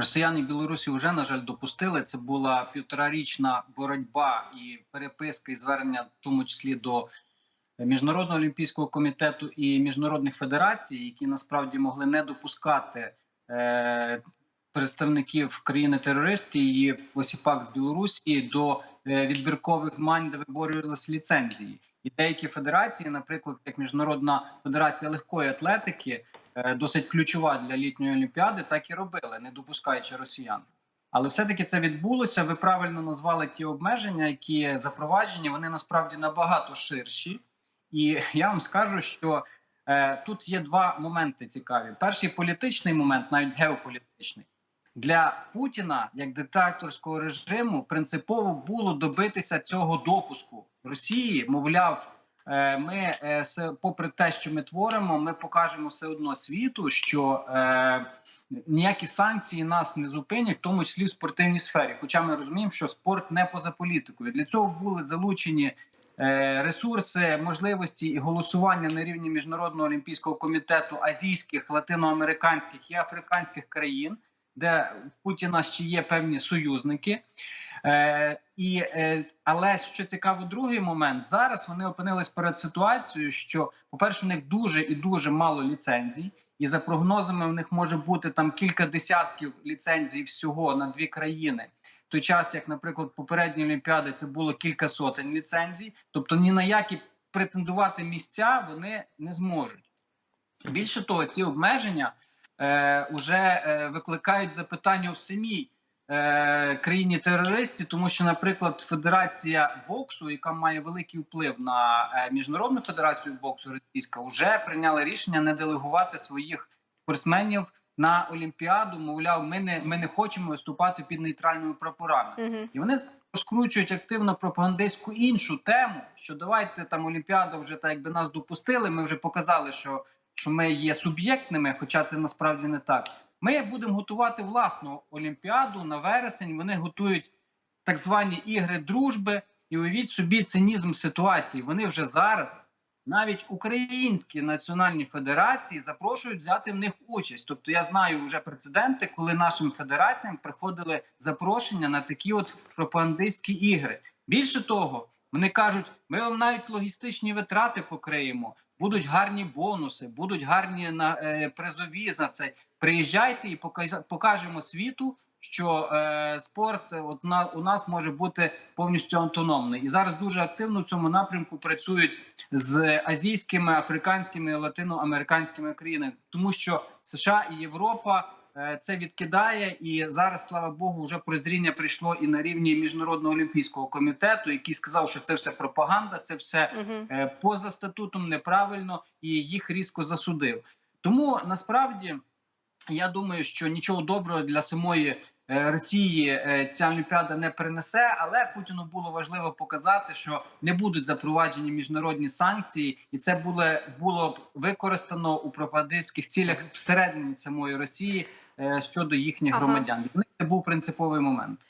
Росіяни і Білорусі вже на жаль допустили. Це була півторарічна боротьба і переписка і звернення, в тому числі до міжнародного олімпійського комітету і міжнародних федерацій, які насправді могли не допускати е, представників країни-терористки і посіпак з Білорусі до е, відбіркових змагань, де виборювалися ліцензії. І деякі федерації, наприклад, як Міжнародна федерація легкої атлетики, досить ключова для літньої олімпіади, так і робили, не допускаючи росіян. Але все-таки це відбулося. Ви правильно назвали ті обмеження, які запроваджені. Вони насправді набагато ширші. І я вам скажу, що е, тут є два моменти цікаві: перший політичний момент, навіть геополітичний. Для Путіна як диктаторського режиму принципово було добитися цього допуску Росії. Мовляв, е, ми е, попри те, що ми творимо, ми покажемо все одно світу, що е, ніякі санкції нас не зупинять, в тому числі в спортивній сфері. Хоча ми розуміємо, що спорт не поза політикою. Для цього були залучені е, ресурси, можливості і голосування на рівні міжнародного олімпійського комітету азійських, латиноамериканських і африканських країн, де в Путіна ще є певні союзники. Е, і, е, але що цікаво, другий момент зараз вони опинились перед ситуацією, що, по-перше, у них дуже і дуже мало ліцензій, і за прогнозами в них може бути там кілька десятків ліцензій всього на дві країни. В той час, як, наприклад, попередні олімпіади це було кілька сотень ліцензій, тобто ні на які претендувати місця вони не зможуть. Більше того, ці обмеження е, вже е, викликають запитання в самій е, країні терористів, тому що, наприклад, Федерація боксу, яка має великий вплив на е, міжнародну федерацію боксу російська, вже прийняла рішення не делегувати своїх спортсменів на Олімпіаду. Мовляв, ми не ми не хочемо виступати під нейтральними прапорами. Мгм. І вони розкручують активно пропагандистську іншу тему, що давайте там Олімпіада вже так якби нас допустили. Ми вже показали, що, що ми є суб'єктними, хоча це насправді не так. Ми будемо готувати власну олімпіаду на вересень. Вони готують так звані ігри дружби, і уявіть собі цинізм ситуації. Вони вже зараз. Навіть українські національні федерації запрошують взяти в них участь. Тобто я знаю вже прецеденти, коли нашим федераціям приходили запрошення на такі от пропагандистські ігри. Більше того, вони кажуть, ми вам навіть логістичні витрати покриємо, будуть гарні бонуси, будуть гарні на е, призові за це. Приїжджайте і покажемо світу, що е, спорт е, от на у нас може бути повністю автономний. І зараз дуже активно в цьому напрямку працюють з азійськими, африканськими, латиноамериканськими країнами, тому що США і Європа. Е, Це відкидає, і зараз, слава Богу, вже прозріння прийшло і на рівні міжнародного олімпійського комітету, який сказав, що це все пропаганда, це все е, поза статутом неправильно і їх різко засудив. Тому насправді я думаю, що нічого доброго для самої Росії е, ця олімпіада не принесе, але Путіну було важливо показати, що не будуть запроваджені міжнародні санкції, і це було, було б використано у пропагандистських цілях всередині самої Росії е, щодо їхніх Ага. громадян. Це був принциповий момент.